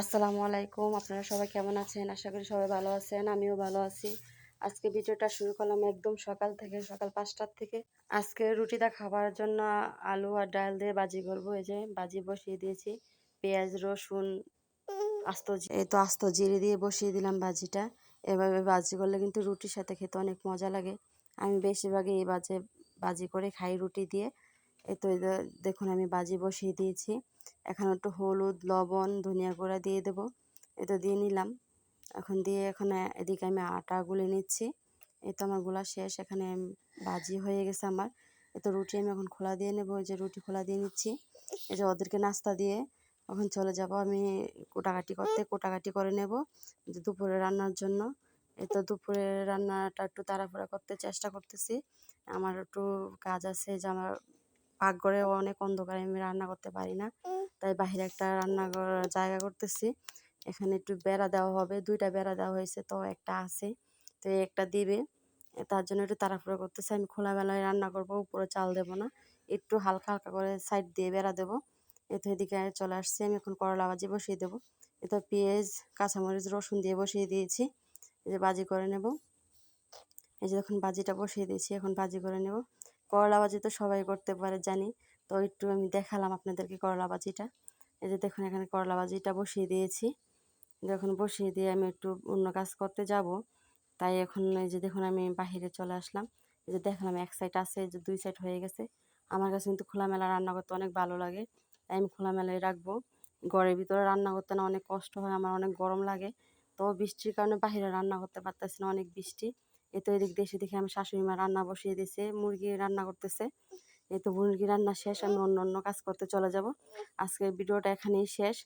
আসসালামু আলাইকুম। আপনারা সবাই কেমন আছেন? আশা করি সবাই ভালো আছেন, আমিও ভালো আছি। আজকে ভিডিওটা শুরু করলাম একদম সকাল থেকে, সকাল পাঁচটার থেকে। আজকে রুটিটা খাবার জন্য আলু আর ডাল দিয়ে বাজি করব। এই যে বাজি বসিয়ে দিয়েছি। পেঁয়াজ, রসুন, আস্ত এই তো আস্ত জিরে দিয়ে বসিয়ে দিলাম বাজিটা এভাবে বাজি করলে কিন্তু রুটির সাথে খেতে অনেক মজা লাগে। আমি বেশিরভাগই এই বাজে বাজি করে খাই রুটি দিয়ে। এই তো দেখুন আমি বাজি বসিয়ে দিয়েছি। এখন একটু হলুদ, লবণ, ধনিয়া গুঁড়া দিয়ে দেবো। এটা দিয়ে নিলাম। এখন দিয়ে এখন এদিকে আমি আটা গুলে নিচ্ছি। এই তো আমার গোলা শেষ। এখানে বাজি হয়ে গেছে আমার। এই তো রুটি আমি এখন খোলা দিয়ে নেব। যে রুটি খোলা দিয়ে নিচ্ছি। এই যে ওদেরকে নাস্তা দিয়ে এখন চলে যাব আমি কোটাকাটি করতে। কোটাকাটি করে নেব দুপুরে রান্নার জন্য। এই তো দুপুরে রান্নাটা একটু তাড়াহুড়া করতে চেষ্টা করতেছি। আমার একটু কাজ আছে যে আমার পাকঘরে অনেক অন্ধকারে আমি রান্না করতে পারি না। তাই বাহিরে একটা রান্নাঘর জায়গা করতেছি। এখানে একটু বেড়া দেওয়া হবে, দুইটা বেড়া দেওয়া হয়েছে, তো একটা আছে। তো একটা দিবে। তার জন্য একটু তাড়াহুড়ো করতেছি, আমি খোলামেলায় রান্না করব, উপরে চাল দেবো না। একটু হালকা হালকা করে সাইড দিয়ে বেড়া দেবো। এতো এদিকে চলে আসছি, আমি এখন করলা ভাজি বসিয়ে দেবো। এতো পেঁয়াজ, কাঁচামরিচ, রসুন দিয়ে বসিয়ে দিয়েছি। এই যে বাজি করে নেব। এই যে এখন বাজিটা বসিয়ে দিয়েছি, এখন বাজি করে নেব। করলা ভাজি তো সবাই করতে পারে, জানি। তো একটু আমি দেখালাম আপনাদেরকে করলা ভাজিটা এই যে দেখুন, এখানে করলা ভাজিটা বসিয়ে দিয়েছি। যখন বসিয়ে দিয়ে আমি একটু অন্য কাজ করতে যাব, তাই এখন এই যে দেখুন, আমি বাহিরে চলে আসলাম। এই যে দেখলাম এক সাইড আছে যে দুই সাইড হয়ে গেছে। আমার কাছে কিন্তু খোলামেলা রান্না করতে অনেক ভালো লাগে, তাই আমি খোলামেলায় রাখব। ঘরের ভিতরে রান্না করতে না অনেক কষ্ট হয়, আমার অনেক গরম লাগে। তো বৃষ্টির কারণে বাহিরে রান্না করতে পারতেছি না, অনেক বৃষ্টি। এ তো এদিক দেশে দেখে আমি শাশুড়ি মা রান্না বসিয়ে দিয়েছে, মুরগি রান্না করতেছে। এই তো মুরগি রান্না শেষ, আমি অন্য অন্য কাজ করতে চলে যাব। আজকের ভিডিওটা এখানেই শেষ।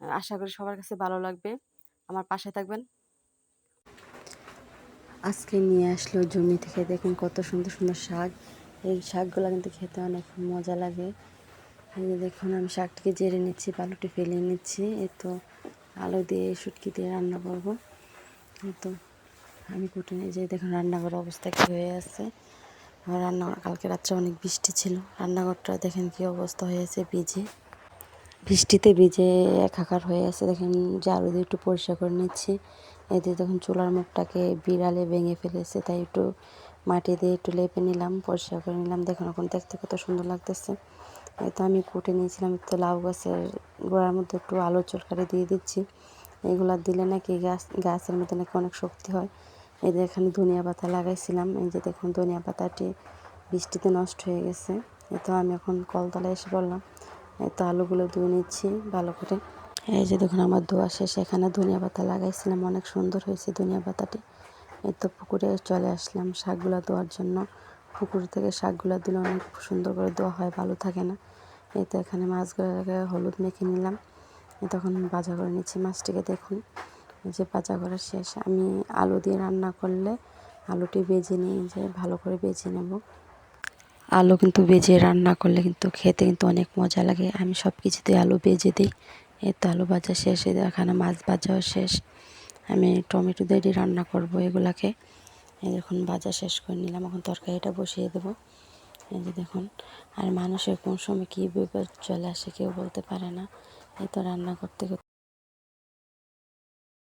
আশা করি সবার কাছে ভালো লাগবে। আমার পাশে থাকবেন। আজকে নিয়ে আসলো জমি থেকে, দেখুন কত সুন্দর সুন্দর শাক। এই শাকগুলো কিন্তু খেতে অনেক মজা লাগে। দেখুন, আমি শাকটিকে জেরে নিচ্ছি, বালুটি ফেলে নিচ্ছি। এই তো আলু দিয়ে শুটকি দিয়ে রান্না করব। তো আমি কুটে নিয়ে যে দেখুন রান্নাঘর অবস্থা কী হয়ে আছে। রান্নাঘর কালকে রাত্রে অনেক বৃষ্টি ছিল। রান্নাঘরটা দেখেন কী অবস্থা হয়েছে ভিজে। বৃষ্টিতে ভিজে একাকার হয়ে আছে। দেখেন ঝাড়ু দিয়ে একটু পরিষ্কার করে নিচ্ছি। এতে দেখুন চুলার মুখটাকে বিড়ালে ভেঙে ফেলেছে, তাই একটু মাটি দিয়ে একটু লেপে নিলাম, পরিষ্কার করে নিলাম। দেখুন এখন দেখতে কত সুন্দর লাগতেছে। এই তো আমি কুটে নিয়েছিলাম একটু লাউ গাছের গোড়ার মধ্যে একটু আলুর চরকারি দিয়ে দিচ্ছি। এগুলো দিলে নাকি গাছ গাছের মধ্যে নাকি অনেক শক্তি হয়। এই যে এখানে ধনিয়া পাতা লাগাইছিলাম, এই যে দেখুন ধনিয়া পাতাটি বৃষ্টিতে নষ্ট হয়ে গেছে। এই তো আমি এখন কলতলায় এসে পড়লাম। এই তো আলুগুলো ধুয়ে নিচ্ছি ভালো করে। এই যে দেখুন আমার ধোয়া শেষ, এখানে ধনিয়া পাতা লাগাইছিলাম, অনেক সুন্দর হয়েছে ধনিয়া পাতাটি। এই তো পুকুরে চলে আসলাম শাকগুলো ধোয়ার জন্য। পুকুর থেকে শাকগুলো দিলে অনেক সুন্দর করে ধোয়া হয়, ভালো থাকে না। এই তো এখানে মাছগুলোকে হলুদ মেখে নিলাম। তখন ভাজা করে নিচ্ছি মাছটিকে দেখুন। যে ভাজা করা শেষ, আমি আলু দিয়ে রান্না করলে আলুটি বেজে নিয়ে যে ভালো করে বেজে নেব। আলু কিন্তু বেজে রান্না করলে কিন্তু খেতে কিন্তু অনেক মজা লাগে। আমি সব কিছুতে আলু বেজে দিই। এই তো আলু ভাজা শেষ, এই এখানে মাছ ভাজাও শেষ। আমি টমেটো দিয়ে রান্না করব এগুলাকে। এই দেখুন ভাজা শেষ করে নিলাম, এখন তরকারিটা বসিয়ে দেবো। এই যে দেখুন, আর মানুষের কোন সময় কী বিপদ চলে আসে কেউ বলতে পারে না। এই তো রান্না করতে করতে